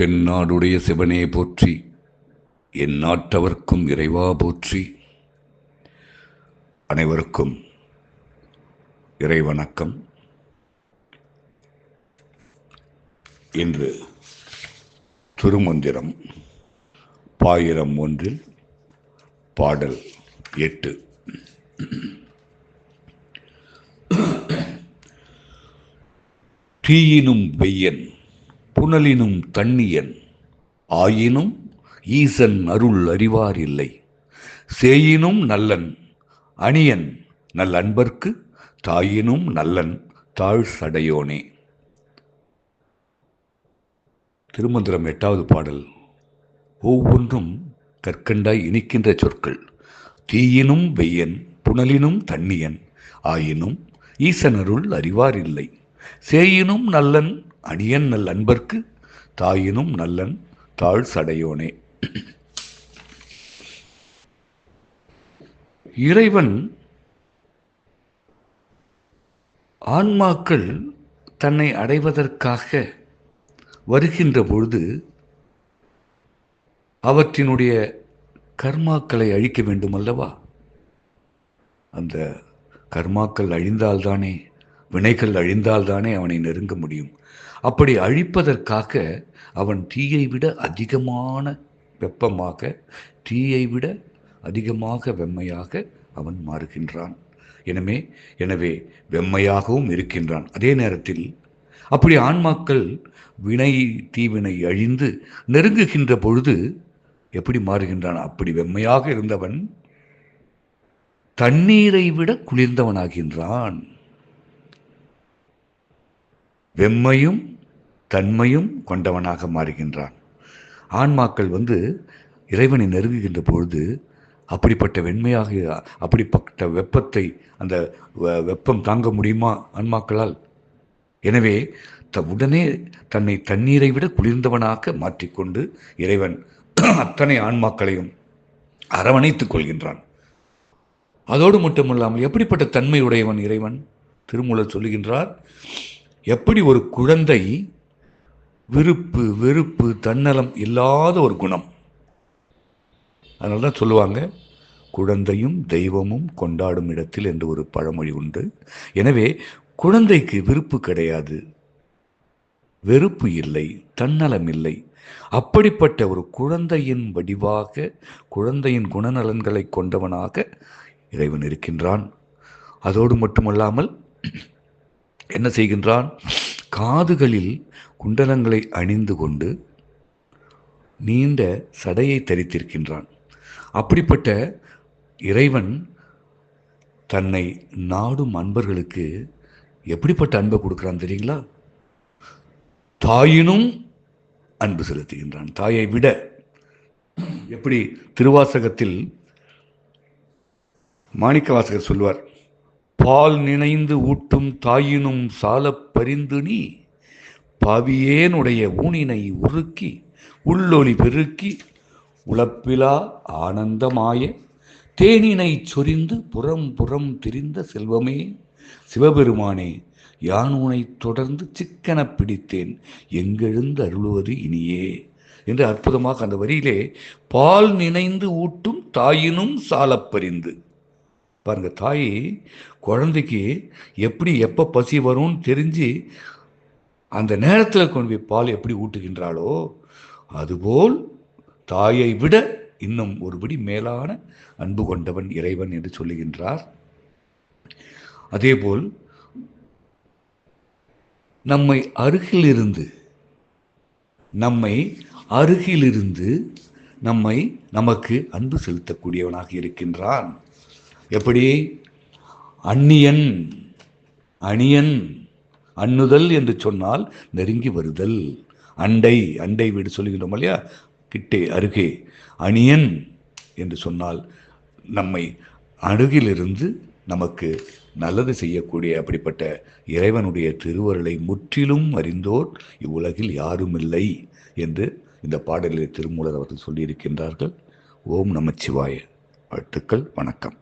தென்னாடுடைய சிவனே போற்றி என் நாட்டவர்க்கும் இறைவா போற்றி. அனைவருக்கும் இறைவணக்கம். இன்று திருமந்திரம் பாயிரம் ஒன்றில் பாடல் எட்டு. தீயினும் வெய்யன் புனலினும் தண்ணியன் ஆயினும் ஈசன் அருள் அறிவார் இல்லை. சேயினும் நல்லன் அணியன் நல் அன்பர்க்கு தாயினும் நல்லன் தாழ் சடையோனே திருமந்திரம் எட்டாவது பாடல். ஒவ்வொன்றும் கற்கண்டாய் இனிக்கின்ற சொற்கள். தீயினும் வெய்யன் புனலினும் தண்ணியன் ஆயினும் ஈசனருள் அறிவார் இல்லை. சேயினும் நல்லன் அணியன் நல் அன்பர்க்கு தாயினும் நல்லன் தாழ் சடையோனே. இறைவன் ஆன்மாக்கள் தன்னை அடைவதற்காக வருகின்ற பொழுது அவற்றினுடைய கர்மாக்களை அழிக்க வேண்டும் அல்லவா அந்த கர்மாக்கள் அழிந்தால்தானே வினைகள் அழிந்தால்தானே அவனை நெருங்க முடியும். அப்படி அழிப்பதற்காக அவன் தீயை விட அதிகமான வெப்பமாக தீயை விட அதிகமாக வெம்மையாக அவன் மாறுகின்றான். எனவே எனவே வெம்மையாகவும் இருக்கின்றான். அதே நேரத்தில் அப்படி ஆன்மாக்கள் வினை தீவினை அழிந்து நெருங்குகின்ற பொழுது எப்படி மாறுகின்றான்? அப்படி வெம்மையாக இருந்தவன் தண்ணீரை விட குளிர்ந்தவனாகின்றான். வெம்மையும் தன்மையும் கொண்டவனாக மாறுகின்றான். ஆன்மாக்கள் வந்து இறைவனை நெருங்குகின்ற பொழுது அப்படிப்பட்ட வெண்மையாக அப்படிப்பட்ட வெப்பத்தை அந்த வெப்பம் தாங்க முடியுமா ஆன்மாக்களால்? எனவே த உடனே தன்னை தண்ணீரை விட குளிர்ந்தவனாக மாற்றிக்கொண்டு இறைவன் அத்தனை ஆன்மாக்களையும் அரவணைத்துக் கொள்கின்றான். அதோடு மட்டுமல்லாமல் எப்படிப்பட்ட தன்மையுடையவன் இறைவன்? திருமூலர் சொல்லுகின்றார் எப்படி ஒரு குழந்தை விருப்பு வெறுப்பு தன்னலம் இல்லாத ஒரு குணம்? அதனால தான் சொல்லுவாங்க குழந்தையும் தெய்வமும் கொண்டாடும் இடத்தில் என்று ஒரு பழமொழி உண்டு. எனவே குழந்தைக்கு விருப்பு கிடையாது. வெறுப்பு இல்லை தன்னலம் இல்லை. அப்படிப்பட்ட ஒரு குழந்தையின் வடிவாக குழந்தையின் குணநலன்களை கொண்டவனாக இறைவன் இருக்கின்றான். அதோடு மட்டுமல்லாமல் என்ன செய்கின்றான்? காதுகளில் குண்டலங்களை அணிந்து கொண்டு நீண்ட சடையை தரித்திருக்கின்றான். அப்படிப்பட்ட இறைவன் தன்னை நாடும் அன்பர்களுக்கு எப்படிப்பட்ட அன்பை கொடுக்குறான் தெரியுங்களா? தாயினும் அன்பு செலுத்துகின்றான். தாயை விட எப்படி திருவாசகத்தில் மாணிக்க வாசகர் சொல்வார் பால் நினைந்து ஊட்டும் தாயினும் சாலப் பரிந்து நீ பாவியேனுடைய ஊனினை உருக்கி உள்ளொளி பெருக்கி உழப்பிலா ஆனந்தமாய தேனினை சொரிந்து புறம் புறம் திரிந்த செல்வமே சிவபெருமானே யான் உனை தொடர்ந்து சிக்கன பிடித்தேன் எங்கெழுந்து அருளுவது இனியே? என்று அற்புதமாக அந்த வரியிலே பால் நினைந்து ஊட்டும் தாயினும் சாலப்பறிந்து பாருங்க தாய் குழந்தைக்கு எப்படி எப்போ பசி வரும்னு தெரிஞ்சு அந்த நேரத்தில் கொண்டு போய் பால் எப்படி ஊட்டுகின்றாளோ அதுபோல் தாயை விட இன்னும் ஒருபடி மேலான அன்பு கொண்டவன் இறைவன் என்று சொல்லுகின்றார். அதேபோல் நம்மை அருகிலிருந்து நம்மை அருகிலிருந்து நம்மை நமக்கு அன்பு செலுத்தக்கூடியவனாக இருக்கின்றான். எப்படி? அந்நியன் அணியன் அண்ணுதல் என்று சொன்னால் நெருங்கி வருதல். அண்டை அண்டை வீடு சொல்லுகிறோம் இல்லையா? கிட்டே அருகே. அணியன் என்று சொன்னால் நம்மை அருகிலிருந்து நமக்கு நல்லது செய்யக்கூடிய அப்படிப்பட்ட இறைவனுடைய திருவருளை முற்றிலும் அறிந்தோர் இவ்வுலகில் யாரும் இல்லை என்று இந்த பாடலில் திருமூலர் அவர்கள் சொல்லியிருக்கின்றார்கள். ஓம் நமச்சிவாய. வாழ்த்துக்கள். வணக்கம்.